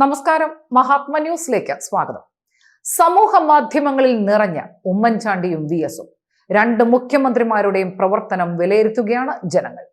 നമസ്കാരം. മഹാത്മ ന്യൂസിലേക്ക് സ്വാഗതം. സമൂഹ മാധ്യമങ്ങളിൽ നിറഞ്ഞ ഉമ്മൻചാണ്ടിയും വി എസും രണ്ട് മുഖ്യമന്ത്രിമാരുടെയും പ്രവർത്തനം വിലയിരുത്തുകയാണ് ജനങ്ങൾ.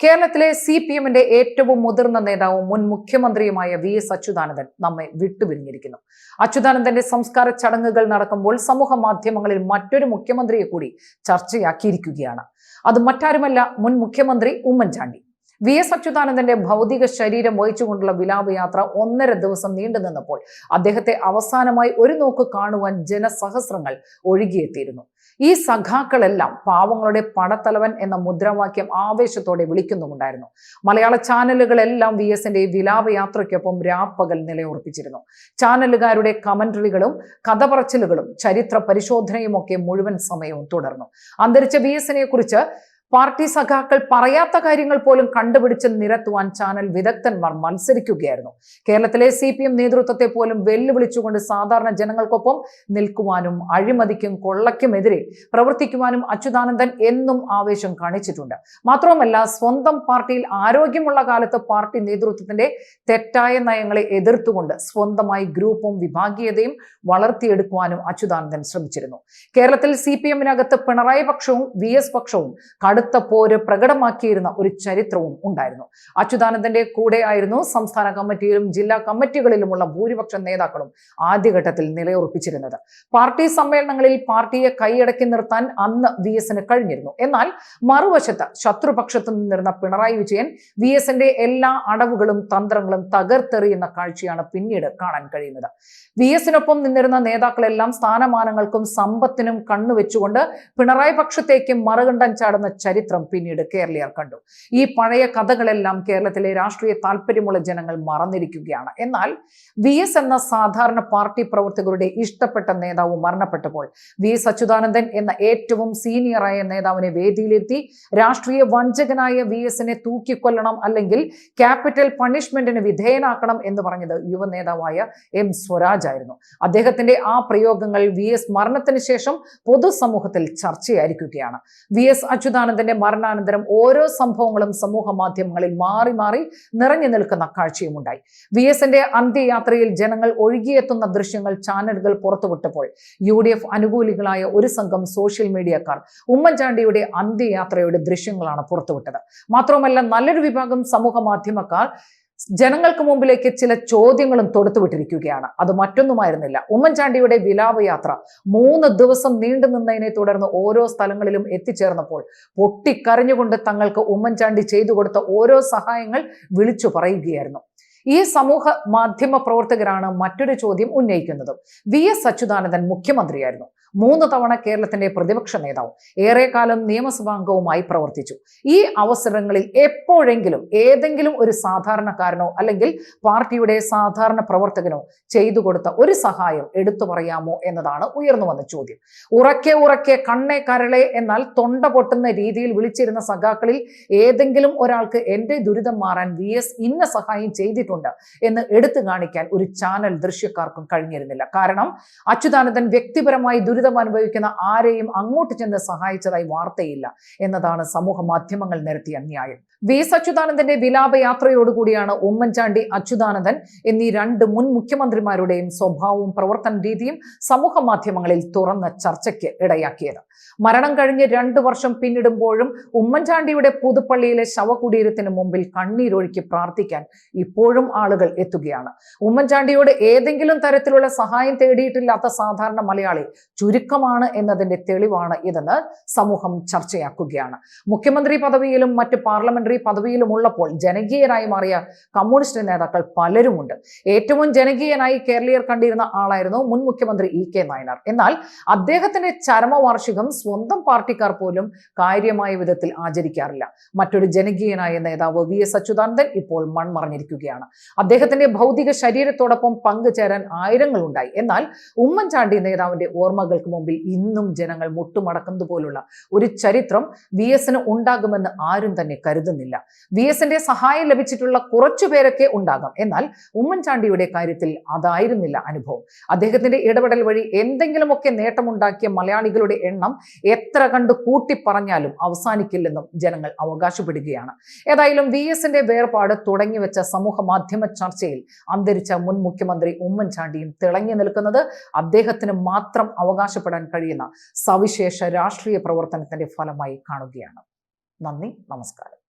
കേരളത്തിലെ സി പി എമ്മിന്റെ ഏറ്റവും മുതിർന്ന നേതാവും മുൻ മുഖ്യമന്ത്രിയുമായ വി എസ് അച്യുതാനന്ദൻ നമ്മെ വിട്ടുപിരിഞ്ഞിരിക്കുന്നു. അച്യുതാനന്ദന്റെ സംസ്കാര ചടങ്ങുകൾ നടക്കുമ്പോൾ സമൂഹ മാധ്യമങ്ങളിൽ മറ്റൊരു മുഖ്യമന്ത്രിയെ കൂടി ചർച്ചയാക്കിയിരിക്കുകയാണ്. അത് മറ്റാരുമല്ല മുൻ മുഖ്യമന്ത്രി ഉമ്മൻചാണ്ടി. വി എസ് അച്യുതാനന്ദന്റെ ഭൗതിക ശരീരം വഹിച്ചുകൊണ്ടുള്ള വിലാപയാത്ര ഒന്നര ദിവസം നീണ്ടു നിന്നപ്പോൾ അദ്ദേഹത്തെ അവസാനമായി ഒരു നോക്ക് കാണുവാൻ ജനസഹസ്രങ്ങൾ ഒഴുകിയെത്തിയിരുന്നു. ഈ സഖാക്കളെല്ലാം പാവങ്ങളുടെ പടത്തലവൻ എന്ന മുദ്രാവാക്യം ആവേശത്തോടെ വിളിക്കുന്നുമുണ്ടായിരുന്നു. മലയാള ചാനലുകളെല്ലാം വി എസിന്റെ വിലാപയാത്രയ്ക്കൊപ്പം രാപ്പകൽ നിലയുറപ്പിച്ചിരുന്നു. ചാനലുകാരുടെ കമന്ററികളും കഥ പറച്ചിലുകളും ചരിത്ര പരിശോധനയുമൊക്കെ മുഴുവൻ സമയവും തുടർന്നു. അന്തരിച്ച വി എസിനെ കുറിച്ച് പാർട്ടി സഖാക്കൾ പറയാത്ത കാര്യങ്ങൾ പോലും കണ്ടുപിടിച്ച് നിരത്തുവാൻ ചാനൽ വിദഗ്ധന്മാർ മത്സരിക്കുകയായിരുന്നു. കേരളത്തിലെ സി പി എം നേതൃത്വത്തെ പോലും വെല്ലുവിളിച്ചുകൊണ്ട് സാധാരണ ജനങ്ങൾക്കൊപ്പം നിൽക്കുവാനും അഴിമതിക്കും കൊള്ളയ്ക്കുമെതിരെ പ്രവർത്തിക്കുവാനും അച്യുതാനന്ദൻ എന്നും ആവേശം കാണിച്ചിട്ടുണ്ട്. മാത്രവുമല്ല സ്വന്തം പാർട്ടിയിൽ ആരോഗ്യമുള്ള കാലത്ത് പാർട്ടി നേതൃത്വത്തിന്റെ തെറ്റായ നയങ്ങളെ എതിർത്തുകൊണ്ട് സ്വന്തമായി ഗ്രൂപ്പും വിഭാഗീയതയും വളർത്തിയെടുക്കുവാനും അച്യുതാനന്ദൻ ശ്രമിച്ചിരുന്നു. കേരളത്തിൽ സി പി എമ്മിനകത്ത് പിണറായി പക്ഷവും വി എസ് പക്ഷവും കടുത്ത പോര് പ്രകടമാക്കിയിരുന്ന ഒരു ചരിത്രവും ഉണ്ടായിരുന്നു. അച്യുതാനന്ദന്റെ കൂടെ ആയിരുന്നു സംസ്ഥാന കമ്മിറ്റിയിലും ജില്ലാ കമ്മിറ്റികളിലുമുള്ള ഭൂരിപക്ഷ നേതാക്കളും ആദ്യഘട്ടത്തിൽ നിലയുറപ്പിച്ചിരുന്നത്. പാർട്ടി സമ്മേളനങ്ങളിൽ പാർട്ടിയെ കൈയടക്കി നിർത്താൻ അന്ന് വി എസിന് കഴിഞ്ഞിരുന്നു. എന്നാൽ മറുവശത്ത് ശത്രുപക്ഷത്തു നിന്നിരുന്ന പിണറായി വിജയൻ വി എസിന്റെ എല്ലാ അടവുകളും തന്ത്രങ്ങളും തകർത്തെറിയുന്ന കാഴ്ചയാണ് പിന്നീട് കാണാൻ കഴിയുന്നത്. വി എസിനൊപ്പം നിന്നിരുന്ന നേതാക്കളെല്ലാം സ്ഥാനമാനങ്ങൾക്കും സമ്പത്തിനും കണ്ണുവെച്ചുകൊണ്ട് പിണറായി പക്ഷത്തേക്ക് മറുകണ്ഠം ചാടുന്ന ചരിത്രം പിന്നീട് കേരളീയർ കണ്ടു. ഈ പഴയ കഥകളെല്ലാം കേരളത്തിലെ രാഷ്ട്രീയ താല്പര്യമുള്ള ജനങ്ങൾ മറന്നിരിക്കുകയാണ്. എന്നാൽ വി എസ് എന്ന സാധാരണ പാർട്ടി പ്രവർത്തകരുടെ ഇഷ്ടപ്പെട്ട നേതാവ് മരണപ്പെട്ടപ്പോൾ വി എസ് അച്യുതാനന്ദൻ എന്ന ഏറ്റവും സീനിയറായ നേതാവിനെ വേദിയിലിരുത്തി രാഷ്ട്രീയ വഞ്ചകനായ വി എസിനെ തൂക്കിക്കൊല്ലണം അല്ലെങ്കിൽ ക്യാപിറ്റൽ പണിഷ്മെന്റിന് വിധേയനാക്കണം എന്ന് പറഞ്ഞത് യുവ നേതാവായ എം സ്വരാജ് ആയിരുന്നു. അദ്ദേഹത്തിന്റെ ആ പ്രയോഗങ്ങൾ വി എസ് മരണത്തിന് ശേഷം പൊതുസമൂഹത്തിൽ ചർച്ചയായിരിക്കുകയാണ്. വി എസ് അച്യുതാനന്ദന്റെ മരണാനന്തരം ഓരോ സംഭവങ്ങളും സമൂഹ മാധ്യമങ്ങളിൽ മാറി മാറി നിറഞ്ഞു നിൽക്കുന്ന കാഴ്ചയുമുണ്ടായി. വി എസിന്റെ അന്ത്യയാത്രയിൽ ജനങ്ങൾ ഒഴുകിയെത്തുന്ന ദൃശ്യങ്ങൾ ചാനലുകൾ പുറത്തുവിട്ടപ്പോൾ യു ഡി എഫ് അനുകൂലികളായ ഒരു സംഘം സോഷ്യൽ മീഡിയക്കാർ ഉമ്മൻചാണ്ടിയുടെ അന്ത്യയാത്രയുടെ ദൃശ്യങ്ങളാണ് പുറത്തുവിട്ടത്. മാത്രമല്ല നല്ലൊരു വിഭാഗം സമൂഹ മാധ്യമക്കാർ ജനങ്ങൾക്ക് മുമ്പിലേക്ക് ചില ചോദ്യങ്ങളും തൊടുത്തുവിട്ടിരിക്കുകയാണ് അത് മറ്റൊന്നുമായിരുന്നില്ല. ഉമ്മൻചാണ്ടിയുടെ വിലാപയാത്ര മൂന്ന് ദിവസം നീണ്ടു നിന്നതിനെ തുടർന്ന് ഓരോ സ്ഥലങ്ങളിലും എത്തിച്ചേർന്നപ്പോൾ പൊട്ടിക്കരഞ്ഞുകൊണ്ട് തങ്ങൾക്ക് ഉമ്മൻചാണ്ടി ചെയ്തു കൊടുത്ത ഓരോ സഹായങ്ങൾ വിളിച്ചു പറയുകയായിരുന്നു. ഈ സമൂഹ മാധ്യമ പ്രവർത്തകരാണ് മറ്റൊരു ചോദ്യം ഉന്നയിക്കുന്നത്. വി എസ് അച്യുതാനന്ദൻ മുഖ്യമന്ത്രിയായിരുന്നു. മൂന്ന് തവണ കേരളത്തിന്റെ പ്രതിപക്ഷ നേതാവും ഏറെക്കാലം നിയമസഭാംഗവുമായി പ്രവർത്തിച്ചു. ഈ അവസരങ്ങളിൽ എപ്പോഴെങ്കിലും ഏതെങ്കിലും ഒരു സാധാരണക്കാരനോ അല്ലെങ്കിൽ പാർട്ടിയുടെ സാധാരണ പ്രവർത്തകനോ ചെയ്തു കൊടുത്ത ഒരു സഹായം എടുത്തു പറയാമോ എന്നതാണ് ഉയർന്നു വന്ന ചോദ്യം. ഉറക്കെ ഉറക്കെ കണ്ണേ കരളെ എന്നാൽ തൊണ്ട പൊട്ടുന്ന രീതിയിൽ വിളിച്ചിരുന്ന സഖാക്കളിൽ ഏതെങ്കിലും ഒരാൾക്ക് എന്റെ ദുരിതം മാറാൻ വി എസ് ഇന്ന സഹായം ചെയ്തിട്ടുണ്ട് എന്ന് എടുത്തു കാണിക്കാൻ ഒരു ചാനൽ ദൃശ്യക്കാർക്കും കഴിഞ്ഞിരുന്നില്ല. കാരണം അച്യുതാനന്ദൻ വ്യക്തിപരമായി ദുരിതം അനുഭവിക്കുന്ന ആരെയും അങ്ങോട്ട് ചെന്ന് സഹായിച്ചതായി വാർത്തയില്ല എന്നതാണ് സമൂഹ മാധ്യമങ്ങൾ നിരത്തിയ ന്യായം വി എസ് അച്യുതാനന്ദന്റെ വിലാപയാത്രയോടുകൂടിയാണ് ഉമ്മൻചാണ്ടി അച്യുതാനന്ദൻ എന്നീ രണ്ട് മുൻ മുഖ്യമന്ത്രിമാരുടെയും സ്വഭാവവും പ്രവർത്തന രീതിയും സമൂഹ മാധ്യമങ്ങളിൽ തുറന്ന ചർച്ചയ്ക്ക് ഇടയാക്കിയത്. മരണം കഴിഞ്ഞ് രണ്ടു വർഷം പിന്നിടുമ്പോഴും ഉമ്മൻചാണ്ടിയുടെ പുതുപ്പള്ളിയിലെ ശവകുടീരത്തിന് മുമ്പിൽ കണ്ണീരൊഴുക്കി പ്രാർത്ഥിക്കാൻ ഇപ്പോഴും ആളുകൾ എത്തുകയാണ്. ഉമ്മൻചാണ്ടിയോട് ഏതെങ്കിലും തരത്തിലുള്ള സഹായം തേടിയിട്ടില്ലാത്ത സാധാരണ മലയാളി ചുരുക്കമാണ് എന്നതിന്റെ തെളിവാണ് ഇതെന്ന് സമൂഹം ചർച്ചയാക്കുകയാണ്. മുഖ്യമന്ത്രി പദവിയിലും മറ്റ് പാർലമെന്ററി പദവിയിലും ഉള്ളപ്പോൾ ജനകീയനായി മാറിയ കമ്മ്യൂണിസ്റ്റ് നേതാക്കൾ പലരുമുണ്ട്. ഏറ്റവും ജനകീയനായി കേരളീയർ കണ്ടിരുന്ന ആളായിരുന്നു മുൻ മുഖ്യമന്ത്രി ഇ കെ നായനാർ. എന്നാൽ അദ്ദേഹത്തിന്റെ ചരമവാർഷികം സ്വന്തം പാർട്ടിക്കാർ പോലും കാര്യമായ വിധത്തിൽ ആചരിക്കാറില്ല. മറ്റൊരു ജനകീയനായ നേതാവ് വി എസ് അച്യുതാനന്ദൻ ഇപ്പോൾ മൺമറഞ്ഞിരിക്കുകയാണ്. അദ്ദേഹത്തിന്റെ ഭൗതിക ശരീരത്തോടൊപ്പം പങ്കുചേരാൻ ആയിരങ്ങളുണ്ടായി. എന്നാൽ ഉമ്മൻചാണ്ടി നേതാവിന്റെ ഓർമ്മകൾക്ക് മുമ്പിൽ ഇന്നും ജനങ്ങൾ മുട്ടുമടക്കുന്നത് പോലുള്ള ഒരു ചരിത്രം വി എസിന് ഉണ്ടാകുമെന്ന് ആരും തന്നെ കരുതുന്നില്ല വി എസിന്റെ സഹായം ലഭിച്ചിട്ടുള്ള കുറച്ചു പേരൊക്കെ ഉണ്ടാകാം. എന്നാൽ ഉമ്മൻചാണ്ടിയുടെ കാര്യത്തിൽ അതായിരുന്നില്ല അനുഭവം. അദ്ദേഹത്തിന്റെ ഇടപെടൽ വഴി എന്തെങ്കിലുമൊക്കെ നേട്ടമുണ്ടാക്കിയ മലയാളികളുടെ എണ്ണം എത്ര കണ്ട് കൂട്ടിപ്പറഞ്ഞാലും അവസാനിക്കില്ലെന്നും ജനങ്ങൾ അവകാശപ്പെടുകയാണ്. ഏതായാലും വി എസിന്റെ വേർപാട് തുടങ്ങിവെച്ച സമൂഹ മാധ്യമ ചർച്ചയിൽ അന്തരിച്ച മുൻ മുഖ്യമന്ത്രി ഉമ്മൻചാണ്ടിയും തിളങ്ങി നിൽക്കുന്നത് അദ്ദേഹത്തിന് മാത്രം അവകാശപ്പെടാൻ കഴിയുന്ന സവിശേഷ രാഷ്ട്രീയ പ്രവർത്തനത്തിന്റെ ഫലമായി കാണുകയാണ്. നന്ദി നമസ്കാരം.